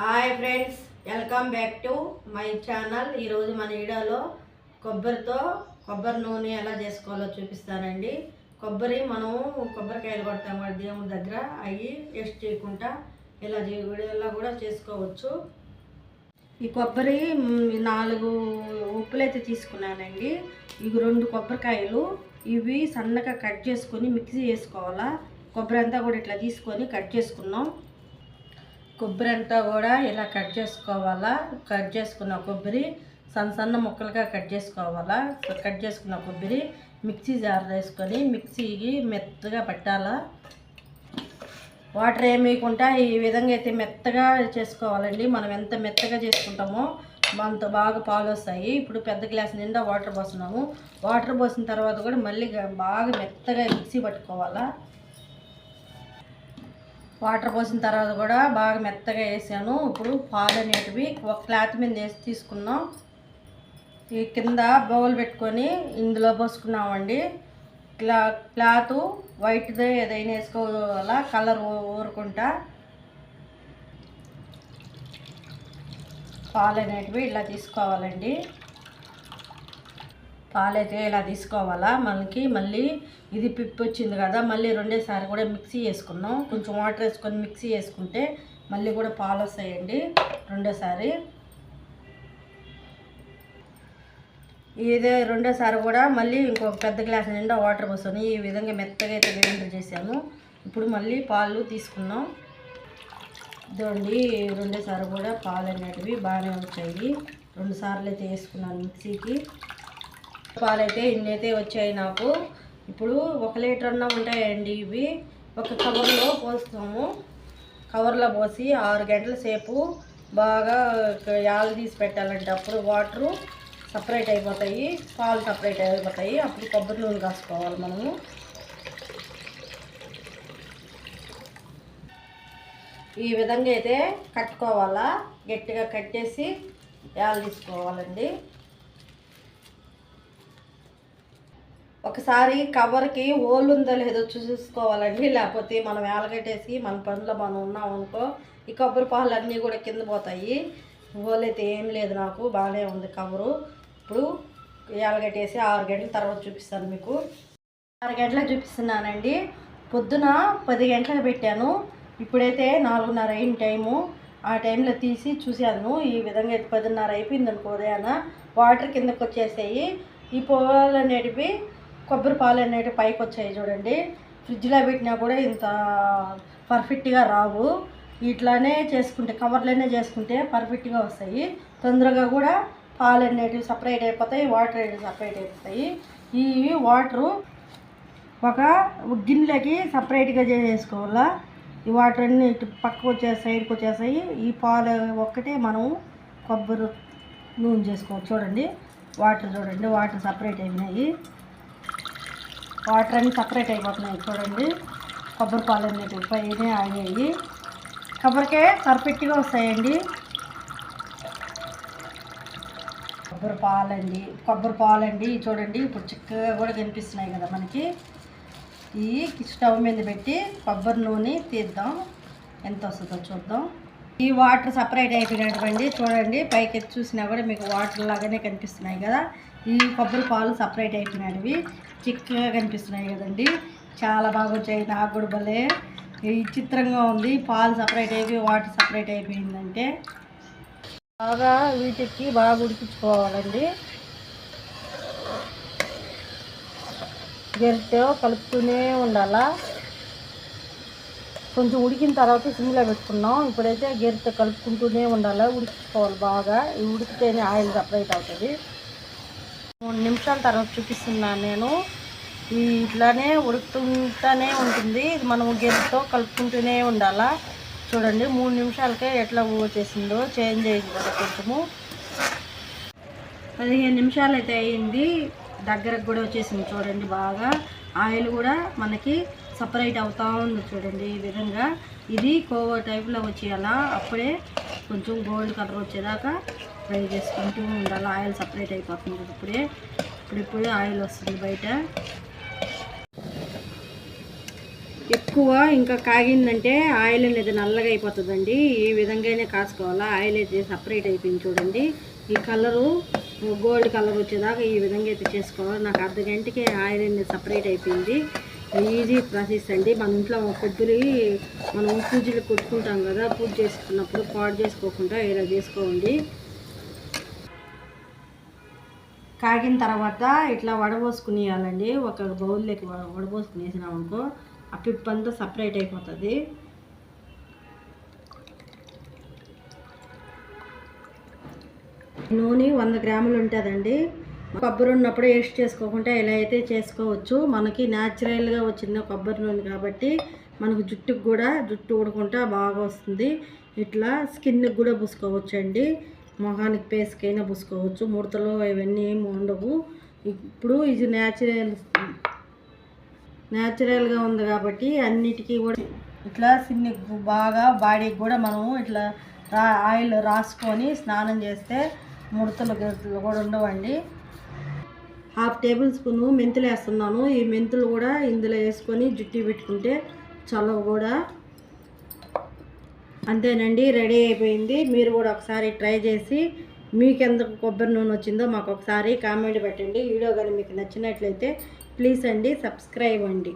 Hi friends welcome back to my channel ఈరోజు మన వీడియోలో కొబ్బరితో కొబ్బరి నూనె ఎలా చేసుకోవాలో చూపిస్తానండి. కొబ్బరి మనం కొబ్బరికాయలు కొడతాం కదా దేవుడి దగ్గర అవి వేస్ట్ చేయకుండా ఇలా వీడియోలో కూడా చేసుకోవచ్చు. ఈ కొబ్బరి నాలుగు ఉప్పులు అయితే తీసుకున్నానండి. ఇవి రెండు కొబ్బరికాయలు. ఇవి సన్నగా కట్ చేసుకొని మిక్సీ చేసుకోవాలా. కొబ్బరి అంతా కూడా ఇట్లా తీసుకొని కట్ చేసుకున్నాం కొబ్బరి అంతా కూడా ఇలా కట్ చేసుకోవాలా? కట్ చేసుకున్న కొబ్బరి సన్న సన్న ముక్కలుగా కట్ చేసుకోవాలా? కట్ చేసుకున్న కొబ్బరి మిక్సీ జార్ వేసుకొని మిక్సీకి మెత్తగా పెట్టాలా? వాటర్ ఏమి ఈ విధంగా అయితే మెత్తగా చేసుకోవాలండి. మనం ఎంత మెత్తగా చేసుకుంటామో అంత బాగా పాలు వస్తాయి. ఇప్పుడు పెద్ద గ్లాస్ నిండా వాటర్ పోస్తున్నాము. వాటర్ పోసిన తర్వాత కూడా మళ్ళీ బాగా మెత్తగా మిక్సీ పట్టుకోవాలా? వాటర్ పోసిన తర్వాత కూడా బాగా మెత్తగా వేసాను. ఇప్పుడు పాలు అనేటివి ఒక క్లాత్ మీద వేసి తీసుకున్నాం ఈ కింద బౌల్ పెట్టుకొని ఇందులో పోసుకున్నామండి. క్లా క్లాత్ వైట్దే ఏదైనా వేసుకోవాలా కలర్ ఊరుకుంటా. పాలు అనేటివి ఇలా తీసుకోవాలండి. పాలైతే ఇలా తీసుకోవాలా? మనకి మళ్ళీ ఇది పిప్పి వచ్చింది కదా మళ్ళీ రెండేసారి కూడా మిక్సీ వేసుకున్నాం కొంచెం వాటర్ వేసుకొని మిక్సీ వేసుకుంటే మళ్ళీ కూడా పాలు వస్తాయండి. రెండోసారి ఇదే రెండోసారి కూడా మళ్ళీ ఇంకొక పెద్ద గ్లాస్ నిండా వాటర్ పోసుకొని ఈ విధంగా మెత్తగా అయితే గ్రైండర్ చేశాను. ఇప్పుడు మళ్ళీ పాలు తీసుకున్నాం ఇదండి రెండోసారి కూడా పాలు అనేటివి బాగానే వచ్చాయి. రెండు సార్లు అయితే వేసుకున్నాను మిక్సీకి. పాలైతే ఇన్నైతే ఇన్ని అయితే వచ్చాయి నాకు ఇప్పుడు ఒక లీటర్ అన్న ఉంటాయండి ఇవి. ఒక కవర్లో పోస్తాము. కవర్లో పోసి ఆరు గంటల సేపు బాగా యాలు తీసి పెట్టాలంటే అప్పుడు వాటరు సపరేట్ అయిపోతాయి పాలు సపరేట్ అయిపోతాయి. అప్పుడు కొబ్బరి నూనె కాసుకోవాలి మనము. ఈ విధంగా అయితే కట్టుకోవాలా? గట్టిగా కట్టేసి యాలు తీసుకోవాలండి. ఒకసారి కవర్కి హోల్ ఉందో లేదో చూసుకోవాలండి లేకపోతే మనం వేలగట్టేసి మన పనిలో మనం ఉన్నాం అనుకో ఈ కొబ్బరి పాలు అన్నీ కూడా కింద పోతాయి. హోల్ అయితే ఏం లేదు నాకు బాగానే ఉంది కవరు. ఇప్పుడు వేలగట్టేసి ఆరు గంటల తర్వాత చూపిస్తాను మీకు. ఆరు గంటలకు చూపిస్తున్నానండి. పొద్దున పది గంటలకు పెట్టాను. ఇప్పుడైతే నాలుగున్నర అయిన టైము. ఆ టైంలో తీసి చూశాను. ఈ విధంగా అయితే పదిన్నర అయిపోయింది అనుకో ఉదయాన. వాటర్ కిందకు వచ్చేసాయి ఈ పొలాలు నడిపి కొబ్బరి పాలు అనేవి పైకి వచ్చాయి చూడండి. ఫ్రిడ్జ్లో పెట్టినా కూడా ఇంత పర్ఫెక్ట్గా రావు. ఇట్లానే చేసుకుంటే కవర్లోనే చేసుకుంటే పర్ఫెక్ట్గా వస్తాయి. తొందరగా కూడా పాలు అనేటివి సపరేట్ అయిపోతాయి వాటర్ అనేవి సపరేట్ అయిపోతాయి. ఇవి వాటరు ఒక గిన్నెలకి సపరేట్గా చేసేసుకోవాలా ఈ వాటర్ అన్ని ఇటు పక్కకు వచ్చే సైడ్కి వచ్చేసాయి ఈ పాలు ఒక్కటే మనం కొబ్బరి నూనె చేసుకోవచ్చు చూడండి. వాటర్ చూడండి వాటర్ సపరేట్ అయినాయి వాటర్ అన్నీ సపరేట్ అయిపోతున్నాయి చూడండి. కొబ్బరి పాలు అనేది పైన ఆగాయి. కొబ్బరికాయ పర్ఫెక్ట్గా వస్తాయండి. కొబ్బరి పాలండి కొబ్బరి పాలండి. చూడండి ఇప్పుడు చిక్కగా కూడా కనిపిస్తున్నాయి కదా మనకి. ఈ స్టవ్ మీద పెట్టి కొబ్బరి నూనె తీద్దాం. ఎంత వస్తుందో చూద్దాం. ఈ వాటర్ సపరేట్ అయిపోయినటువంటి చూడండి పైకి చూసినా కూడా మీకు వాటర్ లాగానే కనిపిస్తున్నాయి కదా. ఈ కొబ్బరి పాలు సపరేట్ అయిపోయినవి చిక్కగా కనిపిస్తున్నాయి కదండి. చాలా బాగా వచ్చాయి నాకు కూడా భలే ఈ చిత్రంగా ఉంది. పాలు సపరేట్ అయిపోయి వాటర్ సపరేట్ అయిపోయిందంటే. బాగా వీటికి బాగా ఉడికించుకోవాలండి. గరిటె కలుపుతూనే ఉండాలా? కొంచెం ఉడికిన తర్వాత సిమ్లో పెట్టుకున్నాం. ఇప్పుడైతే గరిటె కలుపుకుంటూనే ఉండాలి. ఉడికించుకోవాలి బాగా. ఉడికితేనే ఆయిల్ సపరేట్ అవుతుంది. మూడు నిమిషాల తర్వాత చూపిస్తున్నాను నేను. ఈ ఇట్లానే ఉడుకుతుంటూనే ఉంటుంది. ఇది మనం గెరితో కలుపుకుంటూనే ఉండాలా? చూడండి మూడు నిమిషాలకే ఎట్లా వచ్చేసిందో. చేంజ్ అయింది కదా కొంచెము. పదిహేను నిమిషాలు అయితే అయింది. దగ్గరకు కూడా వచ్చేసింది చూడండి బాగా. ఆయిల్ కూడా మనకి సపరేట్ అవుతూ ఉంది చూడండి ఈ విధంగా. ఇది కోవా టైప్లో వచ్చేయాలా? అప్పుడే కొంచెం గోల్డ్ కలర్ వచ్చేదాకా ఫ్రై చేసుకుంటూ ఉండాలి. ఆయిల్ సపరేట్ అయిపోతుంది ఇప్పుడే. ఇప్పుడిప్పుడే ఆయిల్ వస్తుంది బయట. ఎక్కువ ఇంకా కాగిందంటే ఆయిల్ అనేది నల్లగా అయిపోతుందండి. ఈ విధంగానే కాసుకోవాలా? ఆయిల్ అయితే సపరేట్ అయిపోయింది చూడండి. ఈ కలరు గోల్డ్ కలర్ వచ్చేదాకా ఈ విధంగా అయితే చేసుకోవాలి. నాకు అర్ధ గంటకే ఆయిల్ అనేది సపరేట్ అయిపోయింది. ఈజీ ప్రాసెస్ అండి. మన ఇంట్లో కొబ్బరి మనం పూజలు కొట్టుకుంటాం కదా పూజ చేసుకున్నప్పుడు పాడు చేసుకోకుండా ఇలా చేసుకోండి. కాగిన తర్వాత ఇట్లా వడబోసుకునేయాలండి. ఒక బౌల్లోకి వ- అనుకో ఆ పిప్పు అంతా సపరేట్ అయిపోతుంది. నూనె వంద గ్రాములు ఉంటుందండి. కొబ్బరి ఉన్నప్పుడు వేస్ట్ చేసుకోకుండా ఇలా అయితే చేసుకోవచ్చు మనకి న్యాచురల్గా వచ్చిన కొబ్బరి నూనె కాబట్టి మనకు జుట్టుకు కూడా జుట్టు ఊడకుండా బాగా వస్తుంది. ఇట్లా స్కిన్కి కూడా పూసుకోవచ్చు అండి మొహానికి పేస్కైనా పూసుకోవచ్చు. ముడతలు ఇవన్నీ ఏమి ఉండవు. ఇప్పుడు ఇది న్యాచురల్ న్యాచురల్గా ఉంది కాబట్టి అన్నిటికీ కూడా ఇట్లా సిన్ని బాగా బాడీకి కూడా మనం ఇట్లా రా ఆయిల్ రాసుకొని స్నానం చేస్తే ముడతలు కూడా ఉండవండి. హాఫ్ టేబుల్ స్పూను మెంతులు వేస్తున్నాను. ఈ మెంతులు కూడా ఇందులో వేసుకొని జుట్టు పెట్టుకుంటే చలవ కూడా. అంతేనండి రెడీ అయిపోయింది. మీరు కూడా ఒకసారి ట్రై చేసి మీకు ఎంత కొబ్బరి నూనె వచ్చిందో మాకు ఒకసారి కామెంట్ పెట్టండి. వీడియో కానీ మీకు నచ్చినట్లయితే ప్లీజ్ అండి సబ్స్క్రైబ్ అండి.